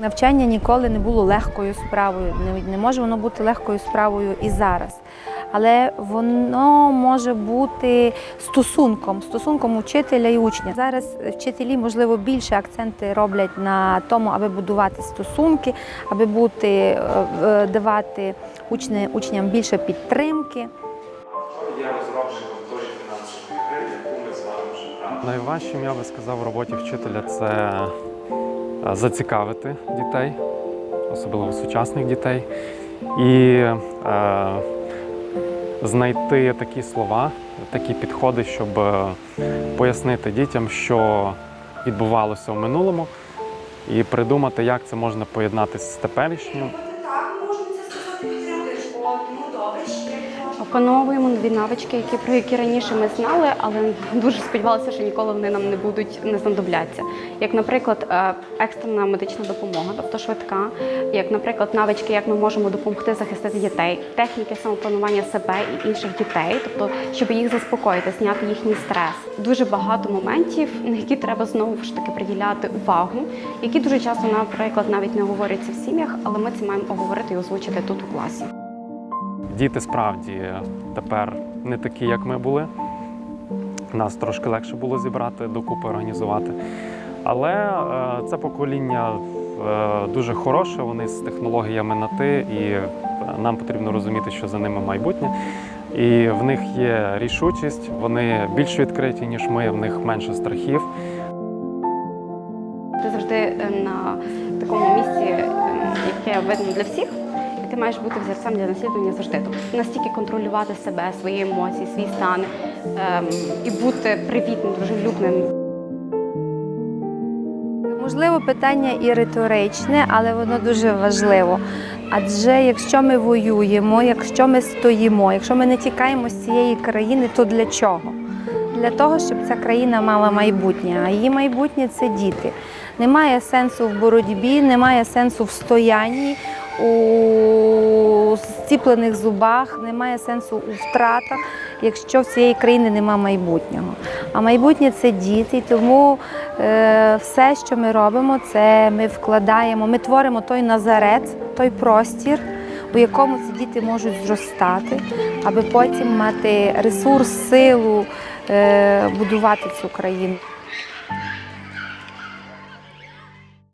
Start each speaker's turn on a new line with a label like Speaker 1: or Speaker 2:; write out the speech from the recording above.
Speaker 1: Навчання ніколи не було легкою справою. Не, не може воно бути легкою справою і зараз. Але воно може бути стосунком, стосунком учителя і учня. Зараз вчителі, можливо, більше акценти роблять на тому, аби будувати стосунки, аби бути, е, е, давати учне- учням більше підтримки.
Speaker 2: Є розробником тої фінансової гри, яку ми з вами вже.
Speaker 3: Найважчим, я би сказав, в роботі вчителя це зацікавити дітей, особливо сучасних дітей, і е, знайти такі слова, такі підходи, щоб е, пояснити дітям, що відбувалося в минулому, і придумати, як це можна поєднати з теперішнім.
Speaker 4: Опановуємо нові навички, які про які раніше ми знали, але дуже сподівалися, що ніколи вони нам не будуть не знадобляться. Як, наприклад, е, екстрена медична допомога, тобто швидка, як, наприклад, навички, як ми можемо допомогти захистити дітей, техніки самопанування себе і інших дітей, тобто, щоб їх заспокоїти, зняти їхній стрес. Дуже багато моментів, на які треба знову ж таки приділяти увагу, які дуже часто, наприклад, навіть не говоряться в сім'ях, але ми це маємо оговорити і озвучити тут у класі.
Speaker 3: Діти справді тепер не такі, як ми були. Нас трошки легше було зібрати, докупи організувати. Але е, це покоління е, дуже хороше, вони з технологіями на ти, і е, нам потрібно розуміти, що за ними майбутнє. І в них є рішучість, вони більш відкриті, ніж ми, в них менше страхів.
Speaker 4: Ти завжди на такому місці, яке видно для всіх, ти маєш бути взірцем для наслідування завжди. Тобто настільки контролювати себе, свої емоції, свій стан ем, і бути привітним, дружелюбним.
Speaker 1: Можливо, питання і риторичне, але воно дуже важливо. Адже якщо ми воюємо, якщо ми стоїмо, якщо ми не тікаємо з цієї країни, то для чого? Для того, щоб ця країна мала майбутнє, а її майбутнє це діти. Немає сенсу в боротьбі, немає сенсу в стоянні, у зціплених зубах, немає сенсу у втратах, якщо в цієї країни нема майбутнього. А майбутнє це діти, і тому е, все, що ми робимо, це ми вкладаємо, ми творимо той назарет, той простір, у якому ці діти можуть зростати, аби потім мати ресурс, силу е, будувати цю країну.